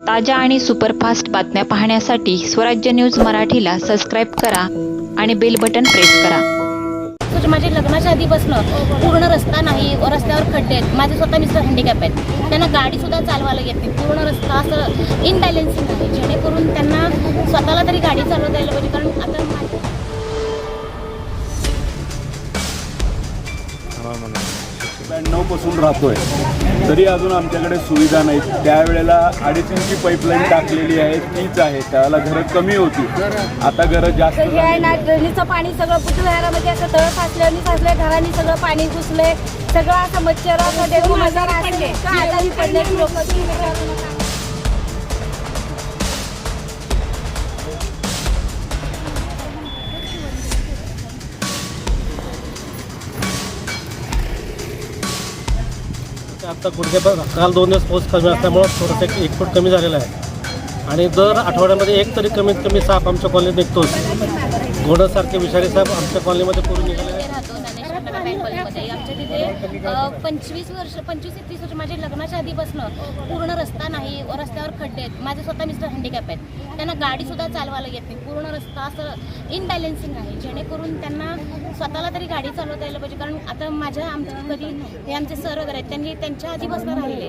ताज्या आणि सुपरफास्ट बातम्या पाहण्यासाठी स्वराज्य न्यूज मराठीला सबस्क्राईब करा आणि बेल बटन प्रेस करा. म्हणजे माझे लग्नाच्या आधीपासनं पूर्ण रस्ता नाही रस्त्यावर खड्डे आहेत. माझे स्वतः मिस्टर हँडिकॅप आहेत. त्यांना गाडी सुद्धा चालवायला येत नाही. पूर्ण रस्ता असं इनबॅलेन्सिंग आहे. जेणेकरून त्यांना स्वतःला तरी गाडी चालवता यायला पाहिजे. कारण आता माझ्या ब्याण्णवपासून राहतोय. तरी अजून आमच्याकडे सुविधा नाहीत. त्यावेळेला अडीच इंची पाईपलाईन टाकलेली आहे. तीच आहे. त्याला घरं कमी होती. आता घरं जास्त हे आहे ना ड्रेनीचं पाणी सगळं बुटवारामध्ये असं तळ साचलं आणि साचलं घरांनी सगळं पाणी घुसलंय. सगळं असं मच्छर असं डेंगू मजार आजारी पडले लोक? आता गुडघे काल दोन दिवस पाऊस कमी असल्यामुळं थोडंसं एक- एक फूट कमी झालेलं आहे. आणि दर आठवड्यामध्ये एक तरी कमीत कमी साप आमच्या कॉलनीत निघतोच. घोडंसारखे विषारी साप आमच्या कॉलनीमध्ये पूर्ण निघाले आहेत तिथे राहतो ज्ञानेश्वर नगर आमच्या तिथे पंचवीस वर्ष पंचवीस ते तीस वर्ष माझे लग्नाच्या आधीपासनं पूर्ण रस्ता नाही रस्त्यावर खड्डे आहेत. माझे स्वतः मिस्टर हँडिकॅप आहेत. त्यांना गाडीसुद्धा चालवायला येत नाही. पूर्ण रस्ता असं इनबॅलेन्सिंग आहे. जेणेकरून त्यांना स्वतःला तरी गाडी चालवता यायला पाहिजे. कारण आता माझ्या आमच्या कधी हे आमचे सर वगैरे आहेत त्यांनी त्यांच्या आधीपासून राहिले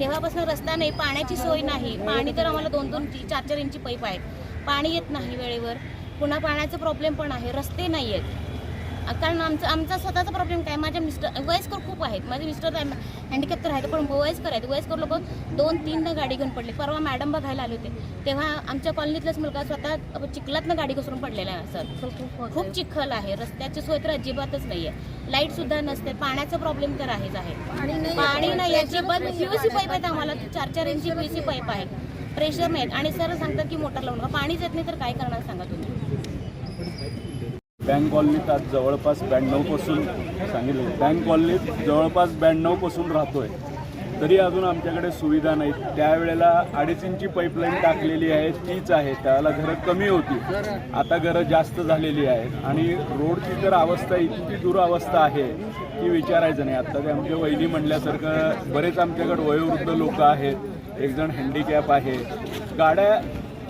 तेव्हापासून रस्ता नाही पाण्याची सोय नाही. पाणी तर आम्हाला दोन दोन चार चार इंची पाईप आहेत. पाणी येत नाही वेळेवर. पुन्हा पाण्याचा प्रॉब्लेम पण आहे. रस्ते नाही आहेत. कारण आमचं आमचा स्वतःचा प्रॉब्लेम काय? माझ्या मिस्टर वयस्कर खूप आहेत. माझे मिस्टर हँडिकॅप तर आहेत पण वयस्कर आहेत. वयस्कर लोक दोन तीनदा गाडी घेऊन पडले. परवा मॅडम बघायला आले होते. तेव्हा आमच्या कॉलनीतलाच मुलगा स्वतः चिखलातनं गाडी घसरून पडलेला आहे सर खूप चिखल आहे. रस्त्याची सोय तर अजिबातच नाही आहे लाइट सुद्धा नसते. पाण्याचा प्रॉब्लेम तर आहेच आहे. पाणी नाही अजिबात पीयूसी पाईप आहेत आम्हाला. चार चार इंची पीयूसी पाईप आहेत प्रेशर नाहीत आणि सर सांगतात की मोटर लावून. पाणीच येत नाही तर काय करणार सांगा तुम्ही? बँक कॉलनीत आज जवळपास ब्याण्णवपासून सांगितलं बँक कॉलनीत जवळपास ब्याण्णवपासून राहतो आहे तरी अजून आमच्याकडे सुविधा नाहीत. त्यावेळेला अडीच इंची पाईपलाईन टाकलेली आहे तीच आहे. त्याला घरं कमी होती. आता घरं जास्त झालेली आहेत. आणि रोडची तर अवस्था इतकी दुरावस्था आहे की विचारायचं नाही. आता ते आमच्या वहिनी म्हणल्यासारखं बरेच आमच्याकडे वयोवृद्ध लोक आहेत. एकजण हँडिकॅप आहे. गाड्या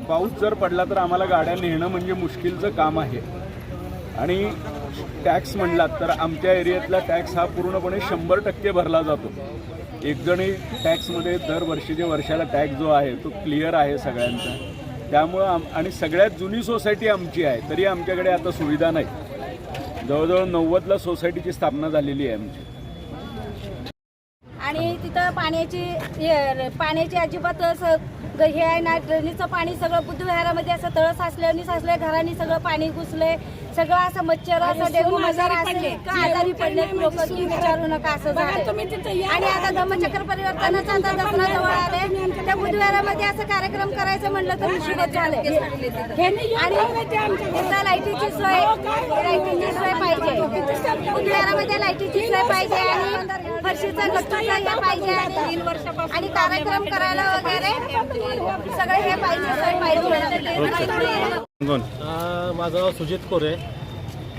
पाऊस जर पडला तर आम्हाला गाड्या नेणं म्हणजे मुश्किलचं काम आहे. आणि टॅक्स म्हणलात तर आमच्या एरियातला टॅक्स हा पूर्णपणे शंभर टक्के भरला जातो. एकजणी टॅक्समध्ये टॅक्समध्ये दरवर्षीच्या वर्षाला टॅक्स जो आहे तो क्लिअर आहे सगळ्यांचा. त्यामुळं आम आणि सगळ्यात जुनी सोसायटी आमची आहे तरी आमच्याकडे आता सुविधा नाही. जवळजवळ नव्वदला सोसायटीची स्थापना झालेली आहे आमची. आणि तिथं पाण्याची पाण्याची अजिबात असं हे आहे ना ड्रेनीचं पाणी सगळं बुद्धविहारामध्ये असं तळ साचलं आणि साचलं घरांनी सगळं पाणी घुसलंय. सगळं असं मच्छर असं डेंगू मजार असले का आजारी पडले लोक की विचारू नका असं झालं आणि आता धम्मचक्र परिवर्तनाचा आता दसरा जवळ आले त्या बुधवारामध्ये असं कार्यक्रम करायचं म्हणलं तर मुसीबत झाले आणि तिथं लाईटीची सोय लाईटीची सोय पाहिजे. बुधवारामध्ये लाईटीची सोय पाहिजे आणि फरशीचा गच्चूचा हे पाहिजे आणि आणि कार्यक्रम करायला वगैरे सगळं हे पाहिजे सोय पाहिजे. अं, माझं नाव सुजित कोरे.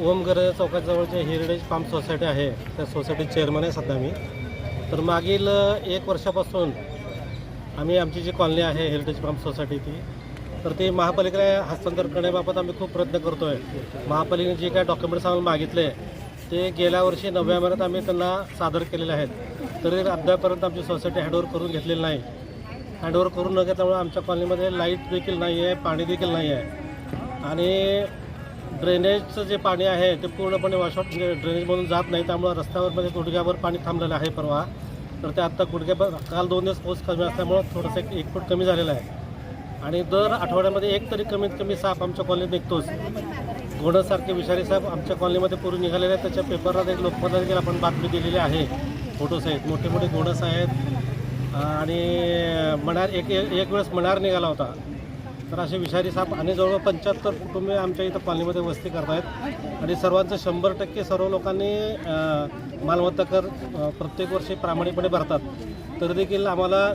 ओमगर चौकाजवळच्या हेरिटेज फार्म सोसायटी आहे. त्या सोसायटीत चेअरमन आहे सध्या मी. तर मागील अं, एक वर्षापासून आम्ही आमची जी कॉलनी आहे हेरिटेज फार्म सोसायटी ती तर ती महापालिकेला हस्तांतर करण्याबाबत आम्ही खूप प्रयत्न करतो आहे महापालिकेने जे काय डॉक्युमेंट्स आम्हाला मागितले ते गेल्या वर्षी नवव्या महिन्यात आम्ही त्यांना सादर केलेले आहेत. तरी अद्यापर्यंत आमची सोसायटी हँडओव्हर करून घेतलेली नाही. हँडओव्हर करून न घेतल्यामुळे आमच्या कॉलनीमध्ये लाइट देखील नाही आहे पाणी देखील नाही आहे आणि ड्रेनेजचं जे पाणी आहे ते पूर्णपणे वॉशआउट म्हणजे ड्रेनेजमधून जात नाही. त्यामुळे रस्त्यावरमध्ये गुडघ्यावर पाणी थांबलेलं आहे परवा. तर ते आत्ता गुडघ्यावर काल दोन दिवस पाऊस कमी असल्यामुळं थोडंसं एक- एक फूट कमी झालेलं आहे. आणि दर आठवड्यामध्ये एक तरी कमीत कमी साप आमच्या कॉलनीत निघतोच. घोडासारखे विषारी साहेब आमच्या कॉलनीमध्ये पूर्ण निघालेले आहेत. त्याच्या पेपरला एक लोकमतात देखील आपण बातमी दिलेली आहे. फोटोस आहेत. मोठे मोठे घोडस आहेत. आणि मणार एक एक वेळेस मणार निघाला होता. तर असे विषारी साप आणि जवळ पंच्याहत्तर कुटुंबे आमच्या इथं कॉलनीमध्ये वस्ती करत आहेत आणि सर्वांचं शंभर टक्के सर्व लोकांनी मालमत्ता कर प्रत्येक वर्षी प्रामाणिकपणे भरतात. तर देखील आम्हाला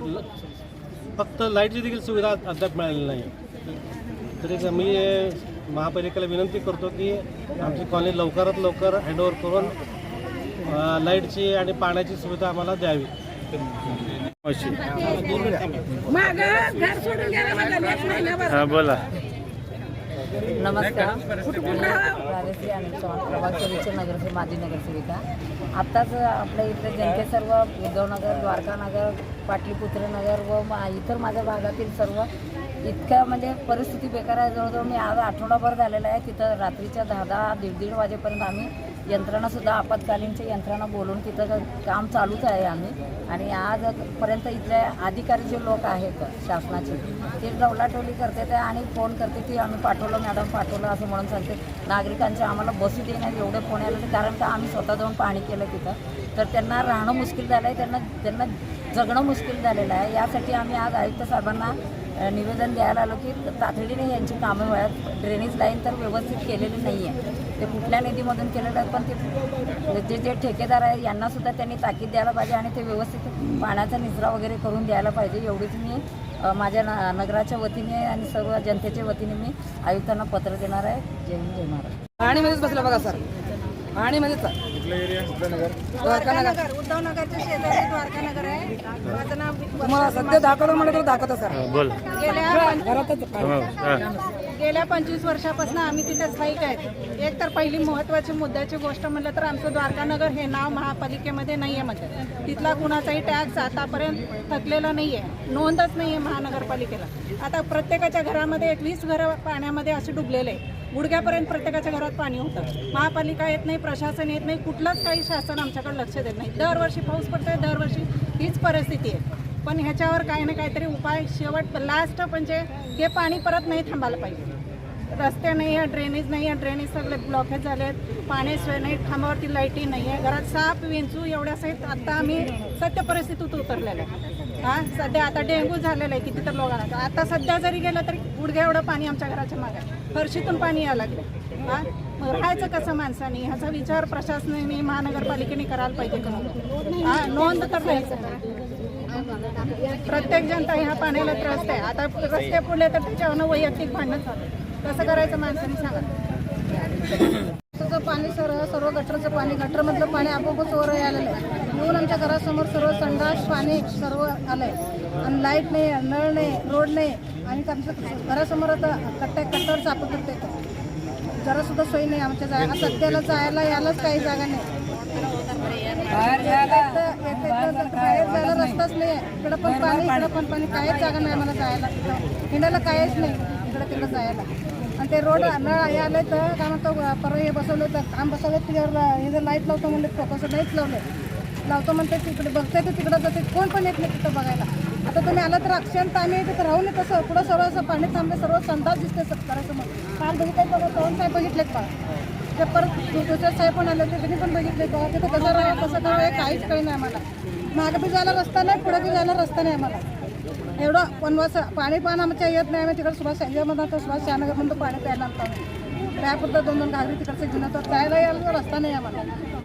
फक्त लाईटची देखील सुविधा अद्याप मिळालेली नाही. तरी मी महापालिकेला विनंती करतो की आमची कॉलनी लवकरात लवकर हँडओव्हर करून लाईटची आणि पाण्याची सुविधा आम्हाला द्यावी. महिन्याभर बोला. नमस्कार. राजश्री अनिल चव्हाण प्रभाग माजी नगरसेविका आत्ताच आपल्या इथले जनते सर्व उद्धवनगर द्वारकानगर पाटलीपुत्र नगर व मा- इतर माझ्या भागातील सर्व इतक्या म्हणजे परिस्थिती बेकार आहे. जवळजवळ मी आज आठवडाभर झालेला आहे. तिथं रात्रीच्या दहा दहा दीड दीड वाजेपर्यंत आम्ही यंत्रणासुद्धा आपत्कालीनच्या यंत्रणा बोलून तिथं काम चालूच आहे आम्ही. आणि आजपर्यंत इथले अधिकारी जे लोक आहेत शासनाचे ते डवलाटोली करते ते आणि फोन करते की आम्ही पाठवलं मॅडम पाठवलं असं म्हणून सांगते. नागरिकांचे आम्हाला बसू देण्यात एवढे फोन यायला कारण का आम्ही स्वतः जाऊन पाणी केलं तिथं. तर त्यांना राहणं मुश्किल झालं आहे त्यांना त्यांना जगणं मुश्किल झालेलं आहे. यासाठी आम्ही आज आयुक्त साहेबांना निवेदन द्यायला आलो की तातडीने यांची कामं व्हाव्यात ड्रेनेज लाईन तर व्यवस्थित केलेली नाही आहे ते कुठल्या निधीमधून केलेलं आहे पण ते जे जे ठेकेदार आहे यांनासुद्धा त्यांनी ताकीद द्यायला पाहिजे आणि ते व्यवस्थित पाण्याचा निचरा वगैरे करून द्यायला पाहिजे. एवढीच मी माझ्या न- नगराच्या वतीने आणि सर्व जनतेच्या वतीने मी आयुक्तांना पत्र देणार आहे. जय हिंद जय महाराज आणि मध्येच बघा सर. आणि मध्येच द्वारकानगर. उद्धव नगरच्या शेजारी द्वारकानगर आहे. माझं नाव तुम्हाला सध्या दाखवलं म्हणलं तर दाखवतं सर. बोला. गेल्या घरातच. गेल्या पंचवीस वर्षापासून आम्ही तिथे स्थायिक आहेत. एक तर पहिली महत्वाची मुद्द्याची गोष्ट म्हटलं तर आमचं द्वारकानगर हे नाव महापालिकेमध्ये नाही आहे म्हणजे तिथला कुणाचाही टॅक्स आतापर्यंत थकलेला नाही आहे नोंदच नाही आहे महानगरपालिकेला. आता प्रत्येकाच्या घरामध्ये एक वीस घरं पाण्यामध्ये असे डुबलेले आहे. गुडघ्यापर्यंत प्रत्येकाच्या घरात पाणी होतं. महापालिका येत नाही प्रशासन येत नाही कुठलंच काही शासन आमच्याकडे लक्ष देत नाही. दरवर्षी पाऊस पडतोय दरवर्षी हीच परिस्थिती आहे. पण ह्याच्यावर काही ना काहीतरी उपाय शेवट लास्ट म्हणजे हे पाणी परत नाही थांबायला पाहिजे. रस्ते नाही आहे ड्रेनेज नाही आहे ड्रेनेज सगळे ब्लॉकेज झाले आहेत. पाणी सोय नाही खांबावरती लाईटी नाही आहे. घरात साप विंचू एवढ्या आत्ता आम्ही सत्य परिस्थितीत उतरलेलं आहे. हा सध्या आता डेंग्यू झालेलं आहे किती तर लोकांना आता सध्या जरी गेलं तरी गुडघ्या एवढं पाणी आमच्या घराच्या मागे फरशीतून पाणी यायला लागलं. हा? मग राहायचं कसं माणसाने? ह्याचा विचार प्रशासनाने महानगरपालिकेने करायला पाहिजे का? हा नोंद तर द्यायचं प्रत्येक जनता ह्या पाण्याला त्रस्त आहे. आता रस्ते पुढले तर त्याच्यावर वैयक्तिक भांडण झालं कसं करायचं माणसाने सांगा. पाणी सर्व सर्व गटरचं पाणी गटरमधलं पाणी आपोआपच वर आलेलं आहे. येऊन आमच्या घरासमोर सर्व संडास पाणी सर्व आलंय. आणि लाइट नाही नळ नाही रोड नाही. आणि आमचं घरासमोर आता कट्ट्या कट्ट्यावर चापत करते जरा सुद्धा सोयी नाही आमच्या जागा. सध्याला जायला यायलाच काही जागा नाही. बाहेर जायला रस्ताच नाही आहे इकडं पण पाणी इकडं पण. पाणी काहीच जागा नाही मला जायला. हिंडायला काहीच नाही. इकडं तिकडं जायला. आणि ते रोड नळ हे आले तर काय म्हणतो परवा हे बसवलं तर काम बसवलं त्याच्यावर हे जर लाइट लावतो म्हणले फोकस लाइट लावले. लावतो म्हणते तिकडे बघते तर तिकडं जाते कोण पण येत नाही तिथं बघायला. आता तुम्ही आला तर अक्षंत आम्ही तिथं राहू नये तसं पुढं सर्व असं पाणी थांबले सर्व संदास दिसते सत्कारासमोर. काल बघितलं बघा पवन साहेब बघितलेत का? ते परत दुसऱ्या साहेब पण आले होते त्यांनी पण बघितले बघा तिथं कसं राहा कसं करावं हे काहीच काही नाही आम्हाला. मागं बी जायला रस्ता नाही पुढं बी जायला रस्ता नाही आम्हाला. एवढं वनवास पाणी पण आमच्या येत नाही. आम्ही तिकडे सुभाष संजयमध्ये तर सुभाष शहानगरमधून पाणी प्यायला आणतो आम्ही. त्यापुरतं दोन दोन घागरी तिकडचं घेऊन तर जायला यायला रस्ता नाही आम्हाला.